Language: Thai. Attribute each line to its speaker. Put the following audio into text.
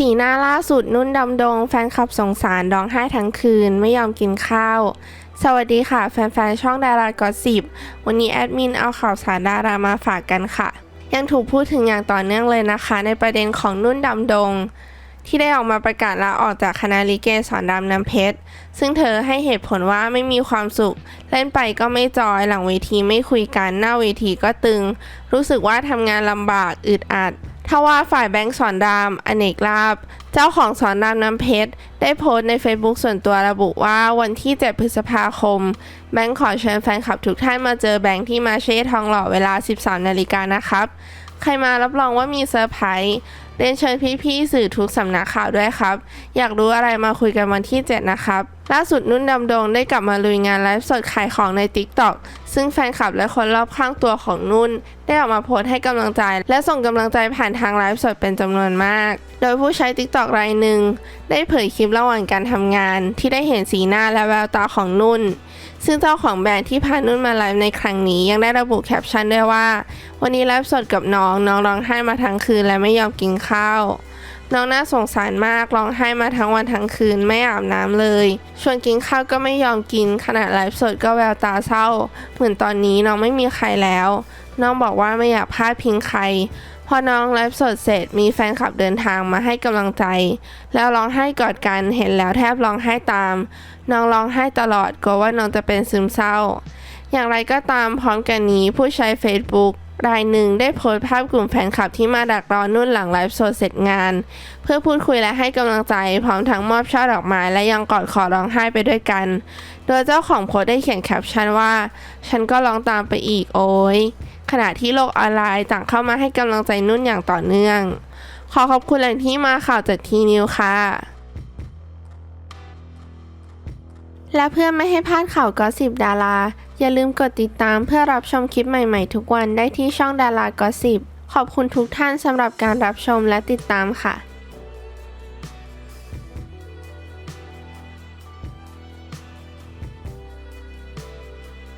Speaker 1: สีหน้าล่าสุดนุ่นดำดง แฟนคลับสงสารร้องไห้ทั้งคืนไม่ยอมกินข้าว สวัสดีค่ะ แฟนๆ ช่องดารากอสิบวันนี้แอดมินเอาข่าวสารดารามาฝากกันค่ะ ยังถูกพูดถึงอย่างต่อเนื่องเลยนะคะ ในประเด็นของนุ่นดำดง ที่ได้ออกมาประกาศลาออกจากคณะลิเกสอนดำน้ำเพชร ซึ่งเธอให้เหตุผลว่าไม่มีความสุข เล่นไปก็ไม่จอยหลังเวทีไม่คุยกันหน้าเวทีก็ตึง รู้สึกว่าทำงานลำบากอึดอัด ทว่าฝ่ายแบงค์สอนรามอเนกลาบ เจ้าของสอนรามน้ำเพชร ได้โพสต์ใน Facebook ส่วนตัวระบุว่าวันที่ 7 พฤษภาคม แบงค์ขอเชิญแฟนคลับทุกท่านมาเจอแบงค์ที่มาเช่ทองหล่อเวลา 13 นาฬิกานะครับ ใครมารับรองว่ามีเซอร์ไพรส์ เรียนเชิญพี่ๆสื่อทุกสำนักข่าวด้วยครับ อยากรู้อะไรมาคุยกันวันที่ 7 นะครับ ล่าสุดนุ่นดำดงได้กลับมาลุยงานไลฟ์สดขายของใน TikTok ซึ่งแฟนคลับและคนรอบข้างตัวของนุ่น ได้ออกมาโพสต์ให้กำลังใจ และส่งกำลังใจผ่านทางไลฟ์สดเป็นจำนวนมาก โดยผู้ใช้ TikTok รายหนึ่ง ได้เผยคลิประหว่างการทำงาน ที่ได้เห็นสีหน้าและแววตาของนุ่น ซึ่งเจ้าของแบรนด์ที่พานุ่นมาไลฟ์ในครั้งนี้ยังได้ระบุแคปชั่นด้วยว่า วันนี้ไลฟ์สดกับน้องน้องร้องไห้มาทั้งคืนและไม่ยอมกินข้าว น้องน่าสงสารมากร้องไห้มาทั้งวันทั้งคืนไม่อาบน้ำเลย ชวนกินข้าวก็ไม่ยอมกินขณะไลฟ์สดก็แววตาเศร้า เหมือนตอนนี้น้องไม่มีใครแล้ว น้องบอกว่าไม่อยากพลาดพิงใครพอน้องไลฟ์สดเสร็จมีแฟนคลับเดินทางมาให้กำลังใจ แล้วร้องไห้กอดกันเห็นแล้วแทบร้องไห้ตาม น้องร้องไห้ตลอดกลัวว่าน้องจะเป็นซึมเศร้า อย่างไรก็ตามพร้อมกันนี้ผู้ใช้ Facebook รายหนึ่งได้โพสต์ภาพกลุ่มแฟนคลับที่มาดักรอนุ่นหลังไลฟ์สดเสร็จงาน เพื่อพูดคุยและให้กำลังใจ พร้อมทั้งมอบช่อดอกไม้และยังกอดคอร้องไห้ไปด้วยกัน โดยเจ้าของโพสต์ได้เขียนแคปชั่นว่า ฉันก็ร้องตามไปอีกโอ้ยขณะที่โลกออนไลน์ต่างเข้ามาให้กำลังใจนุ่นอย่างต่อเนื่อง ขอขอบคุณแหล่งที่มาข่าวจากทีนิวค่ะ และเพื่อไม่ให้พลาดข่าวก็สิบดารา อย่าลืมกดติดตามเพื่อรับชมคลิปใหม่ๆ ทุกวันได้ที่ช่องดารากอสิบขอบคุณทุกท่านสำหรับการรับชมและติดตามค่ะ